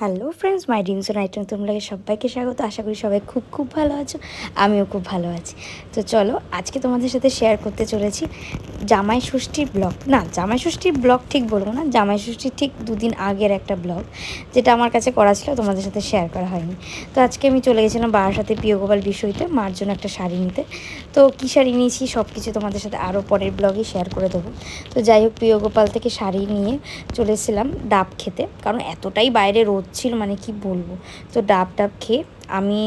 Hello friends my dreams night তোমরা সবাইকে স্বাগত। আশা করি সবাই খুব খুব ভালো আছো, আমিও খুব ভালো আছি। তো চলো, আজকে তোমাদের সাথে শেয়ার করতে চলেছি জামাই ষষ্ঠীর ব্লগ। না, জামাই ষষ্ঠীর ব্লগ ঠিক বলব না, জামাই ষষ্ঠীর ঠিক দুদিন আগের একটা ব্লগ, যেটা আমার কাছে করা ছিল, তোমাদের সাথে শেয়ার করা হয়নি। তো আজকে আমি চলে গেছিলাম বারাসাতে প্রিয়গোপাল বিষয়তে মার জন্য একটা শাড়ি নিতে। তো কী শাড়ি নিয়েছি সব কিছু তোমাদের সাথে আরও পরের ব্লগে শেয়ার করে দেবো। তো যাই হোক, প্রিয়গোপাল থেকে শাড়ি নিয়ে চলেছিলাম ডাব খেতে, কারণ এতটাই বাইরে রোদ ছিল মানে কি বলব? তো ডাব ডাব খেয়ে আমি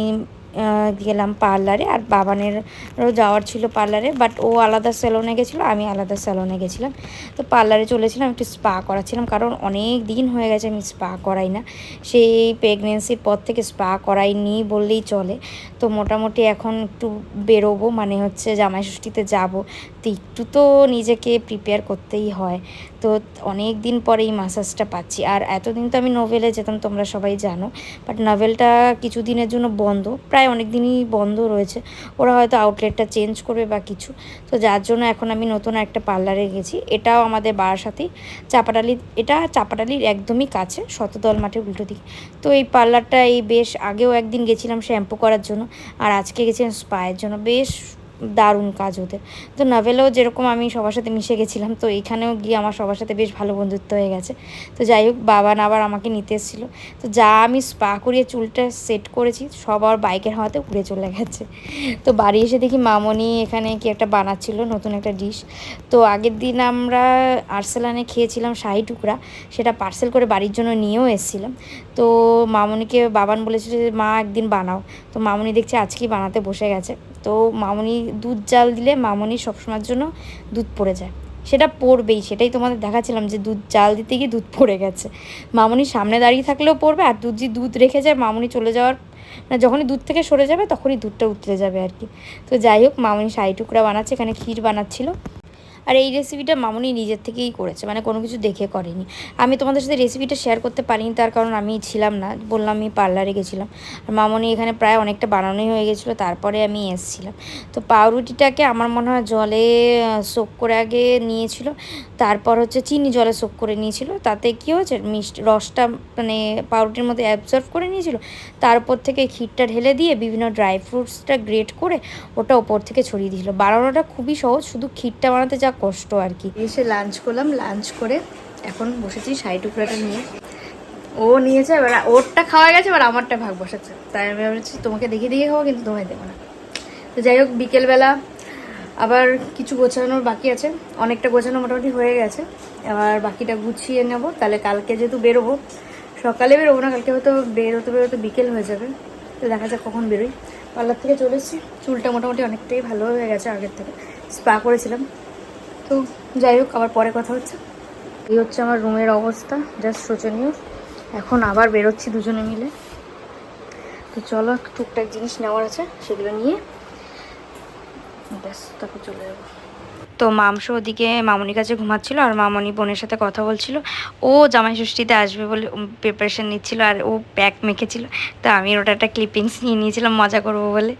গেলাম পার্লারে আর বাবানেরও যাওয়ার ছিল পার্লারে বাট ও আলাদা স্যালনে গেছিল, আমি আলাদা স্যালনে গেছিলাম। তো পার্লারে চলেছিলাম, একটু স্পা করাচ্ছিলাম, কারণ অনেক দিন হয়ে গেছে আমি স্পা করাই না। সেই প্রেগনেন্সির পর থেকে স্পা করাইনি বললেই চলে। তো মোটামুটি এখন একটু বেরোবো মানে হচ্ছে জামাই ষষ্ঠীতে যাব। তো একটু তো নিজেকে প্রিপেয়ার করতেই হয়। তো অনেক দিন পরে এই মাসাজটা পাচ্ছি। আর এতদিন তো আমি নোভেলে যেতাম, তোমরা সবাই জানো। বাট নোভেলটা কিছু দিনের জন্য বন্ধ, প্রায় অনেক দিনই বন্ধ রয়েছে। ওরা হয়তো আউটলেটটা চেঞ্জ করবে বা কিছু। তো যার জন্য এখন আমি নতুন একটা পার্লারে গেছি। এটাও আমাদের বারাসাতেই চাপাটালি, এটা চাপাটালির একদমই কাছে শতদল মাঠের উল্টো দিকে। তো এই পার্লারটা এই বেশ আগেও একদিন গেছিলাম শ্যাম্পু করার জন্য। আর আজকে গেছিলাম স্পায়ের জন্য। বেশ দারুণ কাজ ওদের। তো নভেলেও যেরকম আমি সবার সাথে মিশে গেছিলাম, তো এখানেও গিয়ে আমার সবার সাথে বেশ ভালো বন্ধুত্ব হয়ে গেছে। তো যাই হোক, বাবা আবার আমাকে নিতে এসেছিল। তো যা আমি স্পা করিয়ে চুলটা সেট করেছি, সব আর বাইকের হাওয়াতে উড়ে চলে গেছে। তো বাড়ি এসে দেখি মামনি এখানে কি একটা বানাচ্ছিল, নতুন একটা ডিশ। তো আগের দিন আমরা আর্সেলানে খেয়েছিলাম শাহি টুকরা, সেটা পার্সেল করে বাড়ির জন্য নিয়েও এসেছিলাম। তো মামনিকে বাবান বলেছিল যে, মা, একদিন বানাও। তো মামনি দেখছি আজকেই বানাতে বসে গেছে। তো মামনি দুধ জাল দিলে মামনি সবসময়ের জন্য দুধ পড়ে যায়। সেটা পড়বেই, সেটাই তোমাদের দেখাচ্ছিলাম যে দুধ জাল দিতে গিয়ে দুধ পড়ে গেছে। মামনি সামনে দাঁড়িয়ে থাকলেও পড়বে আর দুধ যে দুধ রেখে যায়, মামনি চলে যাওয়ার মানে যখনই দুধ থেকে সরে যাবে, তখনই দুধটা উতলে যাবে আর কি। তো যাই হোক, মামনি শাড়ি টুকরা বানাচ্ছে, এখানে ক্ষীর বানাচ্ছিল। আর এই রেসিপিটা মামুনি নিজের থেকেই করেছে মানে কোনো কিছু দেখে করেনি। আমি তোমাদের সাথে রেসিপিটা শেয়ার করতে পারিনি, তার কারণ আমি ছিলাম না, বললাম আমি পার্লারে গেছিলাম। আর মামুনি এখানে প্রায় অনেকটা বানানোই হয়ে গেছিল, তারপরে আমি এসছিলাম। তো পাউরুটিটাকে আমার মনে হয় জলে সোক করে আগে নিয়েছিল, তারপর হচ্ছে চিনি জলে সোক করে নিয়েছিল, তাতে কী হয়েছে, মিষ্টি, রসটা মানে পাউরুটির মধ্যে অ্যাবজর্ভ করে নিয়েছিল, তারপর থেকে ক্ষীরটা ঢেলে দিয়ে বিভিন্ন ড্রাই ফ্রুটসটা গ্রেট করে ওটা ওপর থেকে ছড়িয়ে দিয়েছিল। বানানোটা খুবই সহজ, শুধু ক্ষীরটা বানাতে যা কষ্ট আর কি। এসে লাঞ্চ করলাম লাঞ্চ করে এখন বসেছি শাড়ি টুকরাটা নিয়ে। ও নিয়েছে, এবার ওরটা খাওয়া গেছে, এবার আমারটা ভাগ বসেছে তাই আমি ভাবছি তোমাকে দেখে দেখে খাব, কিন্তু তোমায় দেবো না। তো যাই হোক, বিকেলবেলা আবার কিছু গোছানোর বাকি আছে। অনেকটা গোছানো মোটামুটি হয়ে গেছে। এবার বাকিটা গুছিয়ে নেব। তাহলে কালকে যেহেতু বেরোবো, সকালে বেরোবো না, কালকে হয়তো বেরোতে বেরোতে বিকেল হয়ে যাবে। তো দেখা যাক কখন বেরোই। পার্লার থেকে চলে এসেছি। চুলটা মোটামুটি অনেকটাই ভালো হয়ে গেছে আগের থেকে। স্পা করেছিলাম। তো যাই হোক, আবার পরে কথা হচ্ছে। এই হচ্ছে আমার রুমের অবস্থা জাস্ট শোচনীয়। এখন আবার বেরোচ্ছি দুজনে মিলে। তো চলো টুকটাক জিনিস নেওয়ার আছে, সেগুলো নিয়ে। ব্যাস, তারপর চলে যাব। তো মাংস ওদিকে মামনির কাছে ঘুমাচ্ছিল আর মামনি বোনের সাথে কথা বলছিল। ও জামাই ষষ্ঠীতে আসবে বলে প্রিপারেশন নিচ্ছিল আর ও প্যাক মেখেছিল। তো আমি ওটা একটা ক্লিপিংস নিয়ে নিয়েছিলাম, মজা করব বলে।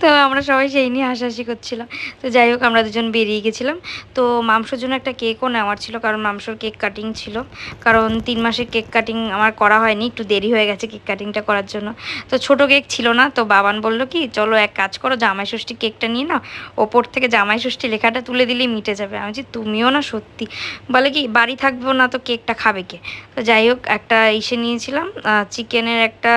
তো আমরা সবাই সেই নিয়ে হাসাহাসি করছিলাম। তো যাই হোক, আমরা দুজন বেরিয়ে গেছিলাম। তো মাংসর জন্য একটা কেকও নেওয়ার ছিল, কারণ মাংসর কেক কাটিং ছিল। কারণ তিন মাসের কেক কাটিং আমার করা হয়নি, একটু দেরি হয়ে গেছে কেক কাটিংটা করার জন্য। তো ছোট কেক ছিল না, তো বাবান বলল কি, চলো এক কাজ করো, জামাই ষষ্ঠী কেকটা নিয়ে নাও। ওপর থেকে জামাই ষষ্ঠী লেখাটা তুলে দিলেই মিটে যাবে। আমি বলছি, তুমিও না সত্যি। বলে কি, বাড়ি থাকব না তো কেকটা খাবে কে? তো যাই হোক, একটা ইসে নিয়েছিলাম চিকেনের একটা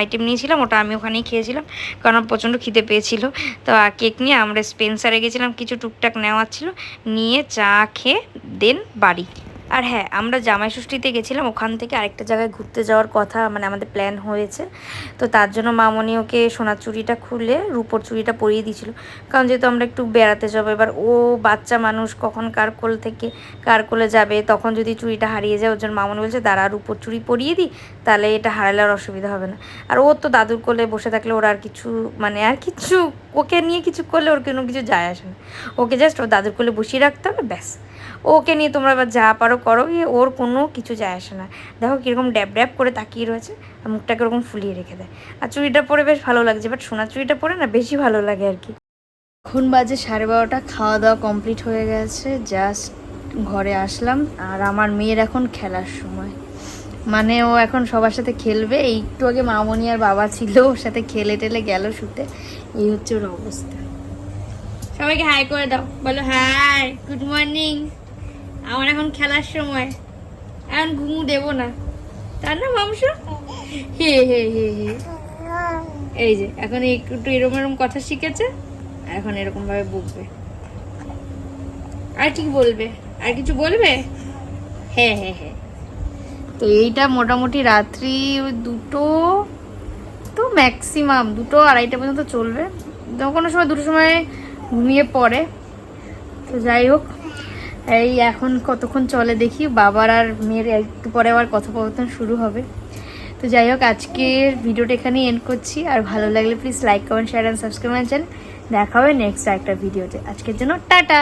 আইটেম নিয়েছিলাম, ওটা আমি ওখানেই খেয়েছিলাম, কারণ প্রচণ্ড খিদে পেয়েছিল। তো কেক নিয়ে আমরা স্পেন্সারে গেছিলাম, কিছু টুকটাক নেওয়ার ছিল, নিয়ে চা খেয়ে দেন বাড়ি। আর হ্যাঁ আমরা জামাই ষষ্ঠীতে গেছিলাম, ওখান থেকে আরেকটা জায়গায় ঘুরতে যাওয়ার কথা মানে আমাদের প্ল্যান হয়েছে। তো তার জন্য মামনি ওকে সোনার চুড়িটা খুলে, রূপোর চুড়িটা পরিয়ে দিয়েছিল। কারণ যেহেতু আমরা একটু বেড়াতে যাব, এবার ও বাচ্চা মানুষ কখন কার কোল থেকে কার কোলে যাবে, তখন যদি চুড়িটা হারিয়ে যায়, ওর জন্য মামনি বলছে, দাঁড়া, রূপোর চুড়ি পরিয়ে দিই, তাহলে এটা হারালে আর অসুবিধা হবে না। আর ও তো দাদুর কোলে বসে থাকলে ওর আর কিছু মানে আর কিছু ওকে নিয়ে কিছু করলে ওর কোনো কিছু যায় আসে না। ওকে জাস্ট ওর দাদুর কোলে বসিয়ে রাখতে হবে, ব্যাস। ওকে নিয়ে তোমরা এবার যা পারো করো এ ওর কোনো কিছু যায় আসে না। দেখো কীরকম ড্যাব ড্যাব করে তাকিয়ে রয়েছে আর মুখটাকে ওরকম ফুলিয়ে রেখে দেয়। আর চুড়িটা পরে বেশ ভালো লাগছে বাট সোনার চুড়িটা পরে না বেশি ভালো লাগে আর কি। এখন বাজে সাড়ে বারোটা খাওয়া দাওয়া কমপ্লিট হয়ে গেছে জাস্ট ঘরে আসলাম। আর আমার মেয়ের এখন খেলার সময়। মানে ও এখন সবার সাথে খেলবে একটু আগে মামনি আর বাবা ছিল, ওর সাথে খেলে টেলে গেল শুতে। এই হচ্ছে ওর অবস্থা। সবাইকে হাই করে দাও। বলো হাই গুড মর্নিং আমার এখন খেলার সময়। এখন ঘুমু দেবো না। তার না মাংস হে হে হে হে। এই যে, এখন একটু এরকম এরকম কথা শিখেছে এখন এরকম ভাবে বকবে। আর কি বলবে? আর কিছু বলবে? হ্যাঁ হ্যাঁ হ্যাঁ তো এইটা মোটামুটি রাত্রি দুটো তো ম্যাক্সিমাম দুটো আড়াইটা পর্যন্ত চলবে। কোনো সময় দুটো সময় ঘুমিয়ে পড়ে। তো যাই হোক, এই এখন কতক্ষণ চলে দেখি, বাবার আর মেয়ের একটু পরে আবার কথোপকথন শুরু হবে। তো যাই হোক, আজকের ভিডিওটা এখানেই এন্ড করছি। আর ভালো লাগলে please like comment share and subscribe channel দেখা হবে নেক্সট একটা ভিডিওতে। আজকের জন্য টাটা!